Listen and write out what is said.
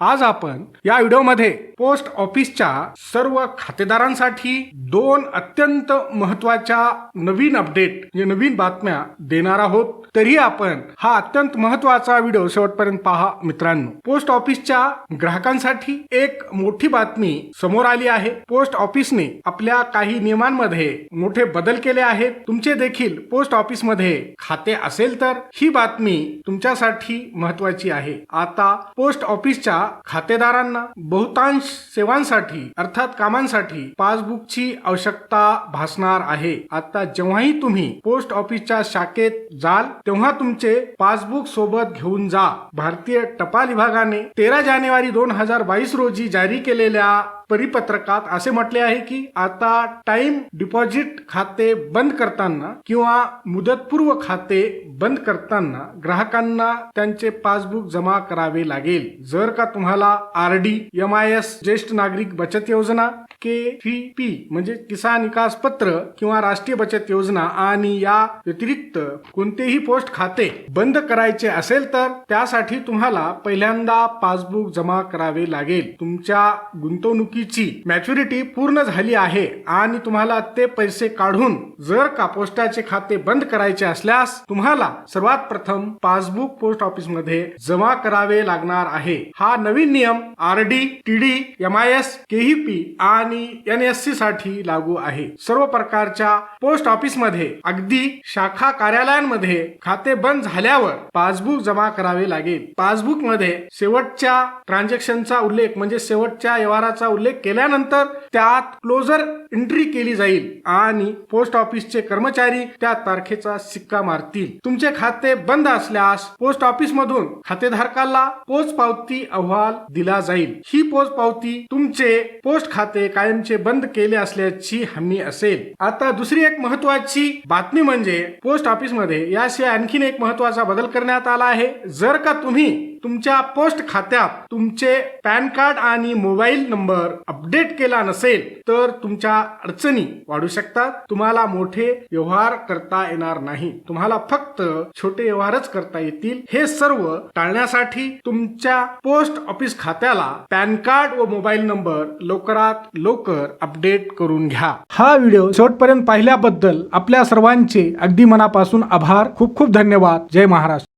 आज आपण या व्हिडिओमध्ये पोस्ट ऑफिसच्या सर्व खातेदारांसाठी दोन अत्यंत महत्त्वाच्या नवीन अपडेट म्हणजे नवीन बातम्या देणार आहोत. तरी आपण हा अत्यंत महत्त्वाचा व्हिडिओ शेवटपर्यंत पहा मित्रांनो. पोस्ट ऑफिसच्या ग्राहकांसाठी एक मोठी बातमी समोर आली आहे. पोस्ट ऑफिसने आपल्या काही नियमांमध्ये मोठे बदल केले आहेत. तुमचे देखील पोस्ट ऑफिसमध्ये खाते असेल तर ही बातमी तुमच्यासाठी महत्वाची आहे. आता पोस्ट ऑफिसच्या खातेदारांना बहुतांश सेवांसाठी अर्थात कामांसाठी पासबुकची आवश्यकता भासणार आहे. आता जेव्हाही तुम्ही पोस्ट ऑफिसच्या शाखेत जाल तेव्हा तुमचे पासबुक सोबत घेऊन जा. भारतीय टपाल विभागाने तेरा जानेवारी दोन हजार बावीस रोजी जारी केलेल्या परिपत्रकात असे म्हटले आहे की आता टाइम डिपॉझिट खाते बंद करताना किंवा मुदतपूर्व खाते बंद करताना ग्राहकांना त्यांचे पासबुक जमा करावे लागेल. जर का तुम्हाला R D M I S ज्येष्ठ नागरिक बचत योजना के व्ही पी म्हणजे किसान विकास पत्र किंवा राष्ट्रीय बचत योजना आणि या व्यतिरिक्त कोणतेही पोस्ट खाते बंद करायचे असेल तर त्यासाठी तुम्हाला पहिल्यांदा पासबुक जमा करावे लागेल. तुमच्या गुंतवणुकीची मॅच्युरिटी पूर्ण झाली आहे आणि तुम्हाला ते पैसे काढून जर का पोस्टाचे खाते बंद करायचे असल्यास तुम्हाला सर्वात प्रथम पासबुक पोस्ट ऑफिसमध्ये जमा करावे लागणार आहे. हा नवीन नियम R D T D M I S KEP आणि एन एस सी साठी लागू आहे. सर्व प्रकारच्या पोस्ट ऑफिसमध्ये अगदी शाखा कार्यालयांमध्ये खाते बंद झाल्यावर पासबुक जमा करावे लागेल. पासबुकमध्ये शेवटच्या ट्रान्झॅक्शनचा उल्लेख म्हणजे शेवटच्या व्यवहाराचा उल्लेख उल्लेख केल्यानंतर त्यात क्लोजर एंट्री केली जाईल आणि पोस्ट ऑफिसचे कर्मचारी त्या तारखेचा सिक्का मारतील. तुमचे खाते बंद असल्यास पोस्ट ऑफिस मधून खातेधारकाला पोच पावती अहवाल दिला जाईल. ही पोच पावती तुमचे पोस्ट खाते कायमचे बंद केले असल्याची हमी असेल. आता दुसरी एक महत्वाची बातमी म्हणजे पोस्ट ऑफिसमध्ये याशिवाय आणखीन एक महत्त्वाचा बदल करण्यात आला आहे. जर का तुम्ही तुमच्या पोस्ट खात्यात तुमचे पॅन कार्ड आणि मोबाईल नंबर अपडेट केला नसेल तर तुमच्या अडचणी वाढू शकतात. तुम्हाला मोठे व्यवहार करता येणार नाही. तुम्हाला फक्त छोटे व्यवहारच करता येतील. हे सर्व टाळण्यासाठी तुमच्या पोस्ट ऑफिस खात्याला पॅन कार्ड व मोबाईल नंबर लवकरात लवकर अपडेट करून घ्या. हा व्हिडिओ शेवटपर्यंत पाहिल्याबद्दल आपल्या सर्वांचे अगदी मनापासून आभार. खूप खूप धन्यवाद. जय महाराष्ट्र.